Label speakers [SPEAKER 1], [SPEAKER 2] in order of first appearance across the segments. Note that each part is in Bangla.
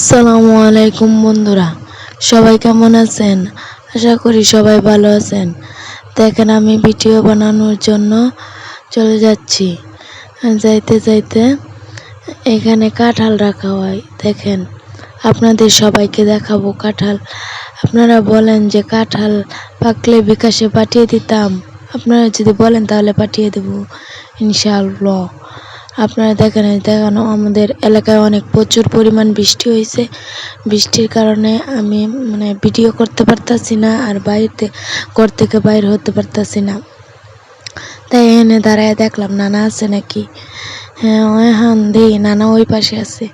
[SPEAKER 1] আসসালামু আলাইকুম বন্ধুরা, সবাই কেমন আছেন? আশা করি সবাই ভালো আছেন। দেখেন আমি ভিডিও বানানোর জন্য চলে যাচ্ছি। যাইতে যাইতে এখানে কাঁঠাল রাখা হয়, দেখেন। আপনাদের সবাইকে দেখাবো কাঁঠাল। আপনারা বলেন যে কাঁঠাল পাকলে বিকাশে পাঠিয়ে দিতাম। আপনারা যদি বলেন তাহলে পাঠিয়ে দেবো, ইনশাআল্লাহ। আপনারা দেখেন দেখানো, আমাদের এলাকায় অনেক প্রচুর পরিমাণ বৃষ্টি হয়েছে। বৃষ্টির কারণে আমি মানে ভিডিও করতে পারতাছি না আর বাইরে, ঘর থেকে বাইর হতে পারতাছি না। তাই এনে দাঁড়ায় দেখলাম, নানা আছে নাকি? হ্যাঁ হান দেই নানা ওই পাশে আছে।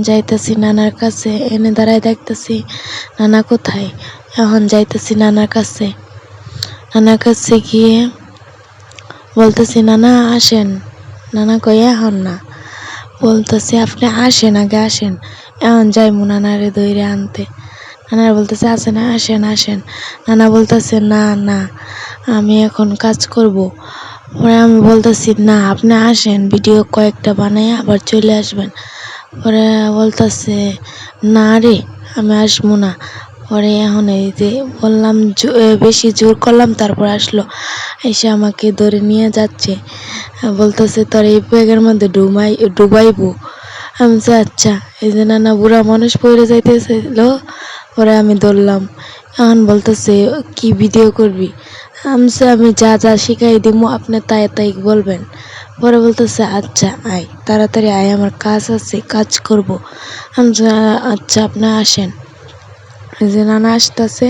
[SPEAKER 1] যাইতাছি নানার কাছে, এনে দাঁড়ায় দেখতাছি, নানা কোথায়? এখন যাইতাছি নানার কাছে। নানার কাছে গিয়ে বলতেছি, নানা, আসেন। নানা কই এখন না। বলতেছে, আপনি আসেন, আগে আসেন। এখন যাইমু নানারে দইরে আনতে। নানার বলতেছে আসেন আসেন আসেন। নানা বলতেছে, না না, আমি এখন কাজ করব। পরে আমি বলতেছি, না, আপনি আসেন, ভিডিও কয়েকটা বানাই আবার চলে আসবেন। পরে বলতেছে, না রে, আমি আসব না। পরে এখন এই যে বললাম বেশি জোর করলাম, তারপর আসলো। এসে আমাকে ধরে নিয়ে যাচ্ছে। বলতেছে, তোর এই ব্যাগের মধ্যে ডুবাই ডুবাইবো? আমি আচ্ছা। এই যে নানা বুড়া মানুষ পড়ে যাইতেছিল পরে আমি ধরলাম। এখন বলতেছে, কি ভিডিও করবি? আমি আমি যা যা শিখাই দিব আপনি তাই তাই বলবেন। পরে বলতেছে আচ্ছা আয়, তাড়াতাড়ি আয়, আমার কাজ আছে, কাজ করব। আমি আচ্ছা আপনি আসেন। যে নানা আসতেছে,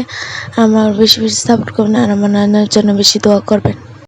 [SPEAKER 1] আমার বেশি বেশি সাপোর্ট করবেন আর আমার নানার জন্য বেশি দোয়া করবেন।